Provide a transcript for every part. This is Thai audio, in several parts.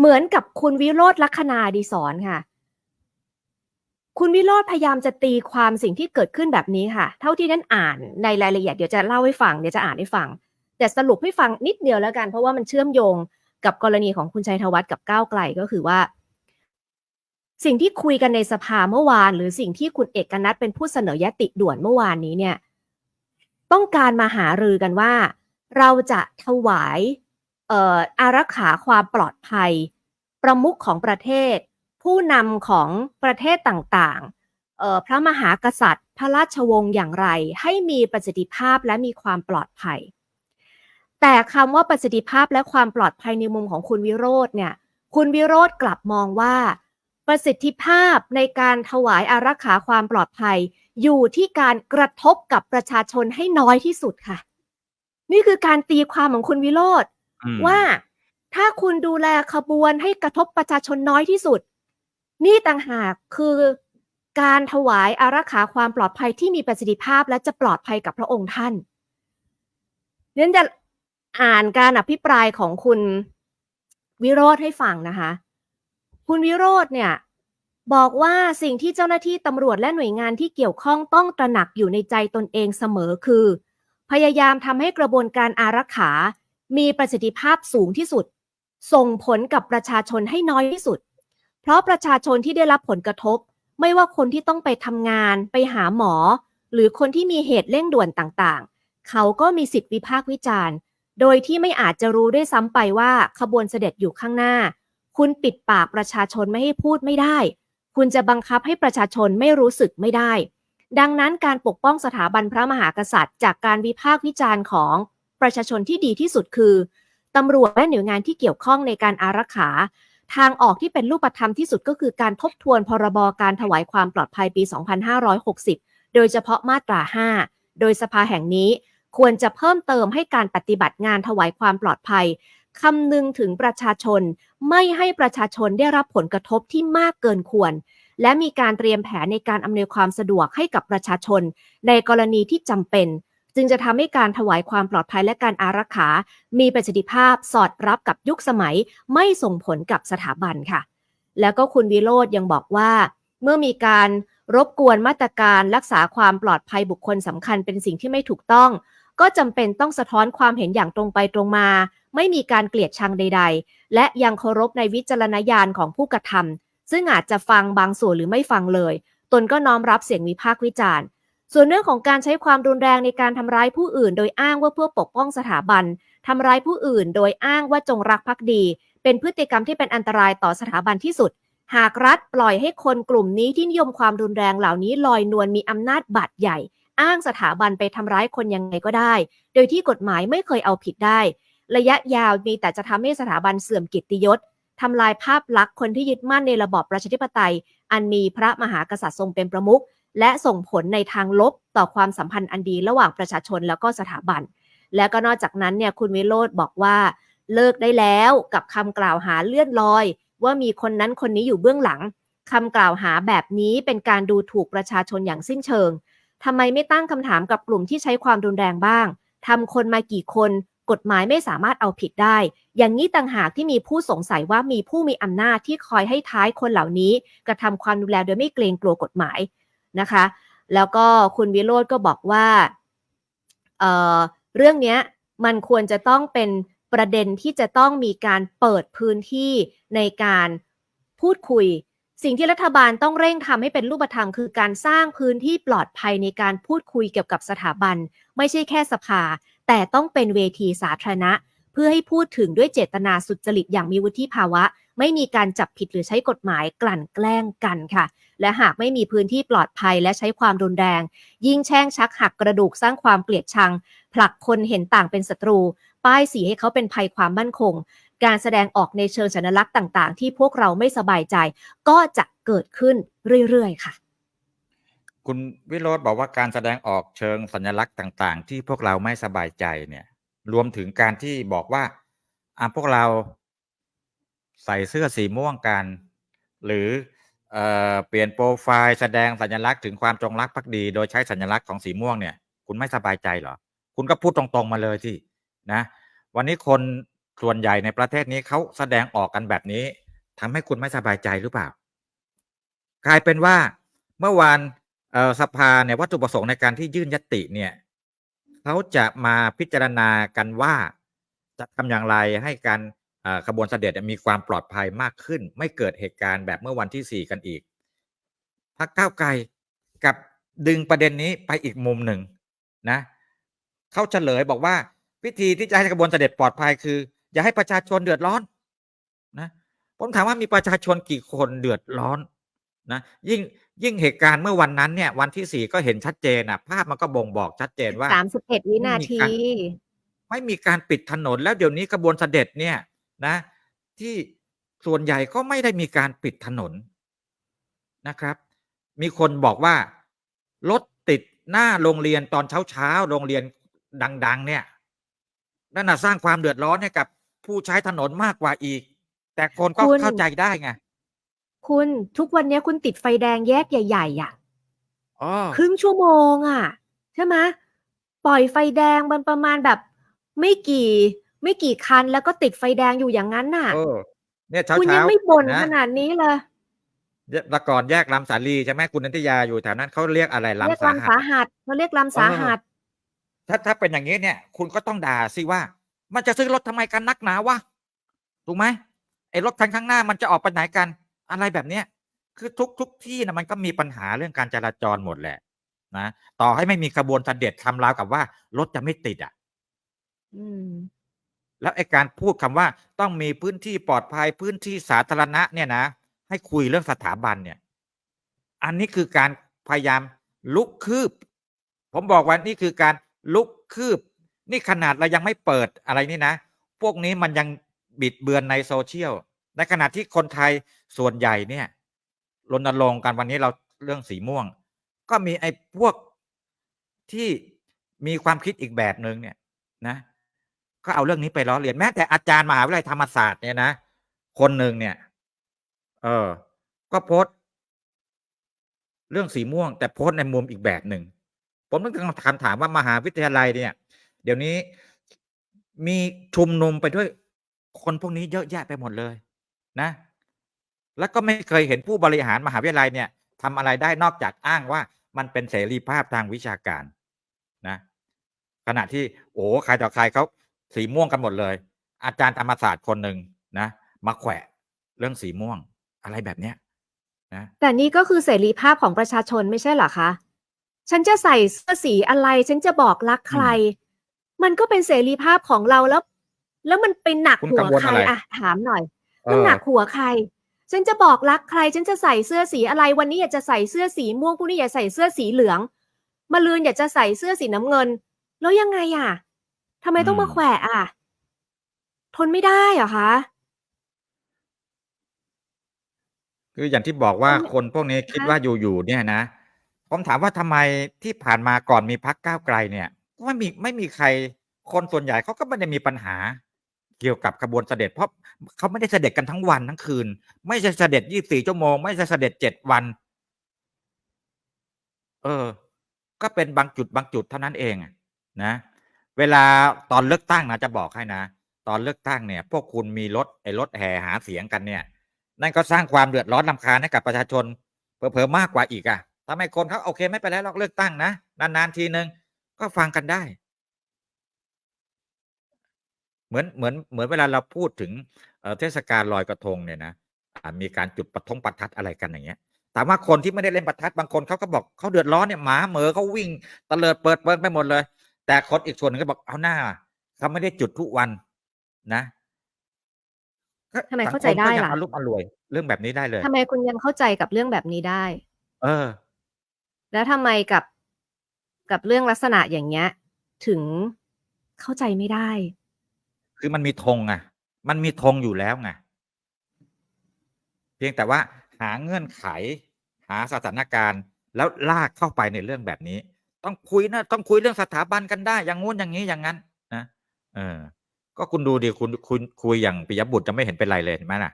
เหมือนกับคุณวิโรธลักษณาดีสอนค่ะ คุณวิโรธพยายามจะตีความสิ่งที่เกิดขึ้นแบบนี้ค่ะ เท่าที่นั้นอ่านในรายละเอียดเดี๋ยวจะเล่าให้ฟังเดี๋ยวจะอ่านให้ฟัง แต่สรุปให้ฟังนิดเดียวแล้วกัน เพราะว่ามันเชื่อมโยงกับกรณีของคุณชัยธวัฒน์กับก้าวไกลก็คือว่า สิ่งที่คุยกันในสภาเมื่อวาน หรือสิ่งที่คุณเอกนัทเป็นผู้เสนอยติด่วนเมื่อวานนี้เนี่ย ต้องการมาหารือกันว่า เราจะถวาย อารักขาความปลอดภัย ประมุขของประเทศ ผู้นำของประเทศต่างๆ พระมหากษัตริย์ พระราชวงศ์อย่างไร ให้มีประสิทธิภาพและมีความปลอดภัย แต่คำว่าประสิทธิภาพและความปลอดภัยในมุมของคุณวิโรธเนี่ย คุณวิโรธกลับมองว่า ประสิทธิภาพในการถวายอารักขาความปลอดภัย อยู่ที่การกระทบกับประชาชนให้น้อยที่สุดค่ะ นี่คือการตีความของคุณวิโรธ อืม ว่าถ้าคุณดูแลขบวนให้กระทบประชาชนน้อยที่สุด นี่ต่างหากคือการถวายอารักขาความปลอดภัยที่มีประสิทธิภาพและจะปลอดภัยกับพระองค์ท่านเรียนจะอ่านการอภิปรายของคุณวิโรธให้ฟังนะคะ คุณวิโรธเนี่ย บอกว่าสิ่งที่เจ้าหน้าที่ตำรวจและหน่วยงานที่เกี่ยวข้องต้องตระหนักอยู่ในใจตนเองเสมอคือ พยายามทำให้กระบวนการอารักขา มีประสิทธิภาพสูงที่สุด ส่งผลกับประชาชนให้น้อยที่สุด เพราะประชาชนที่ได้รับผลกระทบ ไม่ว่าคนที่ต้องไปทำงาน ไปหาหมอ หรือคนที่มีเหตุเร่งด่วนต่างๆ เขาก็มีสิทธิวิพากษ์วิจารณ์ โดยที่ไม่อาจจะรู้ด้วยซ้ำไปว่าขบวนเสด็จอยู่ข้างหน้า คุณปิดปากประชาชนไม่ให้พูดไม่ได้ คุณจะบังคับให้ประชาชนไม่รู้สึกไม่ได้ดังนั้นการปกป้องสถาบันพระมหากษัตริย์ จากการวิพากษ์วิจารณ์ของ ประชาชนที่ดีที่สุดคือตำรวจและหน่วยงานที่เกี่ยวข้องในการอารักขา ทางออกที่เป็นรูปธรรมที่สุดก็คือการทบทวนพรบการถวายความปลอดภัยปี 2560 โดยเฉพาะมาตรา 5 โดยสภาแห่งนี้ควรจะเพิ่มเติมให้การปฏิบัติงานถวายความปลอดภัยคำนึงถึงประชาชน ไม่ให้ประชาชนได้รับผลกระทบที่มากเกินควร และมีการเตรียมแผนในการอำนวยความสะดวกให้กับประชาชน ในกรณีที่จำเป็น จึงจะทำให้การถวายความปลอดภัยและการอารักขา มีประสิทธิภาพสอดรับกับยุคสมัยไม่ส่งผลกับสถาบันค่ะ แล้วก็คุณวิโรธยังบอกว่า เมื่อมีการรบกวนมาตรการรักษาความปลอดภัยบุคคลสำคัญเป็นสิ่งที่ไม่ถูกต้อง ก็จำเป็นต้องสะท้อนความเห็นอย่างตรงไปตรงมา ไม่มีการเกลียดชังใด ๆ และยังเคารพในวิจารณญาณของผู้กระทำซึ่งอาจจะฟังบางส่วนหรือไม่ฟังเลย ตนก็น้อมรับเสียงวิพากษ์วิจารณ์ ส่วนเรื่องของการใช้ความรุนแรงในการทำร้ายผู้อื่น โดยอ้างว่าเพื่อปกป้องสถาบันทำร้ายผู้อื่น โดยอ้างว่าจงรักภักดี เป็นพฤติกรรมที่เป็นอันตรายต่อสถาบันที่สุด หากรัฐปล่อยให้คนกลุ่มนี้ที่นิยมความรุนแรงเหล่านี้ลอยนวลมีอำนาจบาดใหญ่ อ้างสถาบันไปทำร้ายคนยังไงก็ได้ โดยที่กฎหมายไม่เคยเอาผิดได้ ระยะยาวมีแต่จะทำให้สถาบันเสื่อมกียรติยศทำลายภาพลักษณ์คนที่ยึดมั่นในระบอบประชาธิปไตย อันมีพระมหากษัตริย์ทรงเป็นประมุข และส่งผลในทางลบต่อความสัมพันธ์อันดีระหว่างประชาชนแล้วก็สถาบัน และก็นอกจากนั้นเนี่ยคุณวิโรธบอกว่า เลิกได้แล้วกับคำกล่าวหาเลื่อนลอย ว่ามีคนนั้นคนนี้อยู่เบื้องหลังคำกล่าวหาแบบนี้เป็นการดูถูกประชาชนอย่างสิ้นเชิงทำไมไม่ตั้งคำถามกับกลุ่มที่ใช้ความรุนแรงบ้างทำคนมากี่คนกฎหมายไม่สามารถเอาผิดได้ อย่างนี้ต่างหากที่มีผู้สงสัยว่ามีผู้มีอำนาจที่คอยให้ท้ายคนเหล่านี้ กระทำความรุนแรงโดยไม่เกรงกลัวกฎหมาย นะคะ แล้วก็คุณวิโรธก็บอกว่าเเรื่องนี้มันควรจะต้องเป็นประเด็นที่จะต้องมีการเปิดพื้นที่ในการพูดคุย สิ่งที่รัฐบาลต้องเร่งทำให้เป็นรูปธรรมคือการสร้างพื้นที่ปลอดภัยในการพูดคุยเกี่ยวกับสถาบัน ไม่ใช่แค่สภา แต่ต้องเป็นเวทีสาธารณะ เพื่อให้พูดถึงด้วยเจตนาสุจริตอย่างมีวุฒิภาวะ ไม่มีการจับผิดหรือใช้กฎหมายกลั่นแกล้งกันค่ะ และหากไม่มีพื้นที่ปลอดภัยและใช้ความรุนแรง ยิ่งแช่งชักหักกระดูกสร้างความเกลียดชัง ผลักคนเห็นต่างเป็นศัตรู ป้ายสีให้เขาเป็นภัยความมั่นคง การแสดงออกในเชิงสัญลักษณ์ต่างๆ ที่พวกเราไม่สบายใจ ก็จะเกิดขึ้นเรื่อยๆค่ะคุณวิโรธบอกว่าการแสดงออกเชิงสัญลักษณ์ต่าง ๆ ที่พวกเราไม่สบายใจเนี่ย รวมถึงการที่บอกว่าอ่าพวกเรา ใส่เสื้อสีม่วงกัน หรือเออเปลี่ยนโปรไฟล์แสดงสัญลักษณ์ถึงความจงรักภักดี โดยใช้สัญลักษณ์ของสีม่วงเนี่ย คุณไม่สบายใจเหรอ คุณก็พูดตรงๆมาเลยที่นะ วันนี้คนส่วนใหญ่ในประเทศนี้เขาแสดงออกกันแบบนี้ทำให้คุณไม่สบายใจหรือเปล่า กลายเป็นว่าเมื่อวานสภาเนี่ยวัตถุประสงค์ในการที่ยื่นยติเนี่ยเขาจะมาพิจารณากันว่าจะทำอย่างไรให้การ ขบวนเสด็จมีความปลอดภัยมากขึ้น ไม่เกิดเหตุการณ์แบบเมื่อวันที่สี่กันอีกพรรคก้าวไกลกับดึงประเด็นนี้ไปอีกมุมหนึ่งนะเขาเฉลยบอกว่าวิธีที่จะให้ขบวนเสด็จปลอดภัยคือ อย่าให้ประชาชนเดือดร้อนนะผมถามว่ามีประชาชนกี่คนเดือดร้อนนะยิ่งยิ่งเหตุการณ์เมื่อวันนั้นเนี่ย วันที่สี่ก็เห็นชัดเจนอะ ภาพมันก็บ่งบอกชัดเจนว่าสามสิบเอ็ดวินาที ไม่มีการปิดถนนแล้วเดี๋ยวนี้ขบวนเสด็จเนี่ย นะ ที่ส่วนใหญ่ก็ไม่ได้มีการปิดถนนนะครับ มีคนบอกว่ารถติดหน้าโรงเรียนตอนเช้าเช้าๆโรงเรียนดัง ๆ เนี่ยนั่นน่ะสร้างความเดือดร้อนให้กับผู้ใช้ถนนมากกว่าอีก แต่คนก็คุณเข้าใจได้ไงคุณทุกวันนี้คุณติดไฟแดงแยกใหญ่ ๆ อะอ๋อครึ่งชั่วโมงอะ ใช่ไหมปล่อยไฟแดงมันประมาณแบบไม่กี่ ไม่กี่คันแล้วก็ติดไฟแดงอยู่อย่างนั้นน่ะ เออ เนี่ยเช้าคุณเช้ายังไม่บ่นนะขนาดนี้เลยละก่อนแยกลำสาลีใช่ไหมคุณนันทิยาอยู่แถวนั้นเขาเรียกอะไรเรียกลำสาลำหัสาสหัสเขาเรียกลำสาหัส ถ้าถ้าเป็นอย่างนี้เนี่ย คุณก็ต้องด่าสิว่า มันจะซื้อรถทำไมกันนักหนาวะถูกไหมไอ้รถคันข้างหน้ามันจะออกไปไหนกัน อะไรแบบเนี้ยคือทุกทุกที่นะมันก็มีปัญหาเรื่องการจราจรหมดแหละนะต่อให้ไม่มีขบวนเสด็จทำราวกับว่า รถจะไม่ติดอะ อืม แล้วไอการพูดคำว่าต้องมีพื้นที่ปลอดภัยพื้นที่สาธารณะเนี่ยนะ ให้คุยเรื่องสถาบันเนี่ย อันนี้คือการพยายามลุกคืบ ผมบอกว่านี่คือการลุกคืบ นี่ขนาดเรายังไม่เปิดอะไรนี่นะ พวกนี้มันยังบิดเบือนในโซเชียลในขณะที่คนไทยส่วนใหญ่เนี่ยรณรงค์กันวันนี้เราเรื่องสีม่วง ก็มีไอ้พวกที่มีความคิดอีกแบบหนึ่งเนี่ยนะ ก็เอาเรื่องนี้ไปล้อเลียนแม้แต่อาจารย์มหาวิทยาลัยธรรมศาสตร์เนี่ยนะคนหนึ่งเนี่ย เออ ก็โพสต์ เรื่องสีม่วง แต่โพสต์ในมุมอีกแบบหนึ่งผมต้องการถามถามว่ามหาวิทยาลัยเนี่ย เดี๋ยวนี้มีชุมนุมไปด้วยคนพวกนี้เยอะแยะไปหมดเลย นะ แล้วก็ไม่เคยเห็นผู้บริหารมหาวิทยาลัยเนี่ยทำอะไรได้นอกจากอ้างว่ามันเป็นเสรีภาพทางวิชาการ นะ ขณะที่ โอ้ใครต่อใครเขา สีม่วงกันหมดเลย อาจารย์ธรรมศาสตร์คนหนึ่งนะมาแขวะเรื่องสีม่วงอะไรแบบเนี้ยนะแต่นี่ก็คือเสรีภาพของประชาชนไม่ใช่เหรอคะฉันจะใส่เสื้อสีอะไร ฉันจะบอกรักใคร มันก็เป็นเสรีภาพของเราแล้ว แล้วมันไปหนักคุณหักัวงวลใครอะไรอะถามหน่อยเอมันอหนักหัวใคร ฉันจะบอกรักใคร ฉันจะใส่เสื้อสีอะไร วันนี้อยากจะใส่เสื้อสีม่วงพรุ่งนี้อยากใส่เสื้อสีเหลืองมะลืนอยากจะใส่เสื้อสีน้ำเงิน แล้วยังไงอะ ทำไมต้องมาแขวะอะ ทนไม่ได้เหรอคะ คืออย่างที่บอกว่าผมคนพวกนี้คิดคะว่าอยู่ ๆ เนี่ยนะ ผมถามว่าทำไมที่ผ่านมาก่อนมีพักก้าวไกลเนี่ยก็ไม่มี ไม่มีใคร คนส่วนใหญ่เขาก็ไม่ได้มีปัญหาเกี่ยวกับขบวนเสด็จ เพราะเขาไม่ได้เสด็จกันทั้งวันทั้งคืน ไม่ใช่เสด็จยี่สี่ชั่วโมง ไม่ใช่เสด็จเจ็ดวัน เออ ก็เป็นบางจุด บางจุดเท่านั้นเองอะนะ เวลาตอนเลือกตั้งนะจะบอกให้นะ ตอนเลือกตั้งเนี่ย พวกคุณมีรถไอ้รถแห่หาเสียงกันเนี่ย นั่นก็สร้างความเดือดร้อนลำคาญให้กับประชาชนเผลอๆมากกว่าอีกอะทำให้คนเขาโอเคไม่ไปแล้วหรอกเลือกตั้งนะนานๆทีนึงก็ฟังกันได้ เหมือนเหมือนเหมือนเวลาเราพูดถึงเทศกาลลอยกระทงเนี่ยนะมีการจุดประทงประทัดอะไรกันอย่างเงี้ยถามว่าคนที่ไม่ได้เล่นประทัดบางคนเขาก็บอกเขาเดือดร้อนเนี่ยหมาเหมอเขาวิ่งตะเลิดเปิดเปิงไปหมดเลย แต่คนอีกส่วนหนึงก็บอกเอาหน้าเขาไม่ได้จุดทุกวันนะก็ทำไมเข้าใจสังคได้ก็ยังล่ะอารมณ์อร่วยเรื่องแบบนี้ได้เลยทำไมคุณยังเข้าใจกับเรื่องแบบนี้ได้ เออ แล้วทำไมกับกับเรื่องลักษณะอย่างเงี้ย ถึงเข้าใจไม่ได้ คือมันมีธงไงมันมีธงอยู่แล้วไงเพียงแต่ว่าหาเงื่อนไข หาสถานการณ์ แล้วลากเข้าไปในเรื่องแบบนี้ ต้องคุยนะต้องคุยเรื่องสถาบันกันได้ อย่างงู้นอย่างนี้อย่างนั้นนะเออ ก็คุณดูดิคุณคุณคุยอย่างปิยบุตรจะไม่เห็นเป็นไรเลยเห็นไหมล่ะ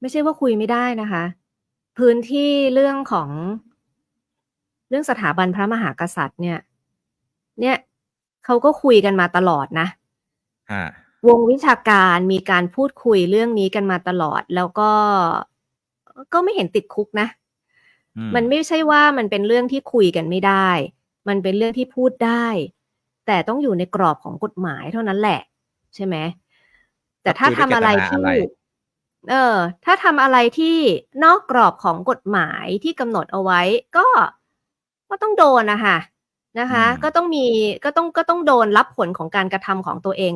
ไม่ใช่ว่าคุยไม่ได้นะคะ พื้นที่เรื่องของเรื่องสถาบันพระมหากษัตริย์เนี่ย เนี่ยเขาก็คุยกันมาตลอดนะฮะวงวิชาการมีการพูดคุยเรื่องนี้กันมาตลอด แล้วก็ก็ไม่เห็นติดคุกนะอื มันไม่ใช่ว่ามันเป็นเรื่องที่คุยกันไม่ได้ มันเป็นเรื่องที่พูดได้ แต่ต้องอยู่ในกรอบของกฎหมายเท่านั้นแหละ ใช่ไหม แต่ถ้าทำอะไรที่เออ ถ้าทำอะไรที่นอกกรอบของกฎหมายที่กำหนดเอาไว้ ก็ก็ต้องโดนนะคะนะคะอืมก็ต้องมีก็ต้องก็ต้องโดนรับผลของการกระทำของตัวเอง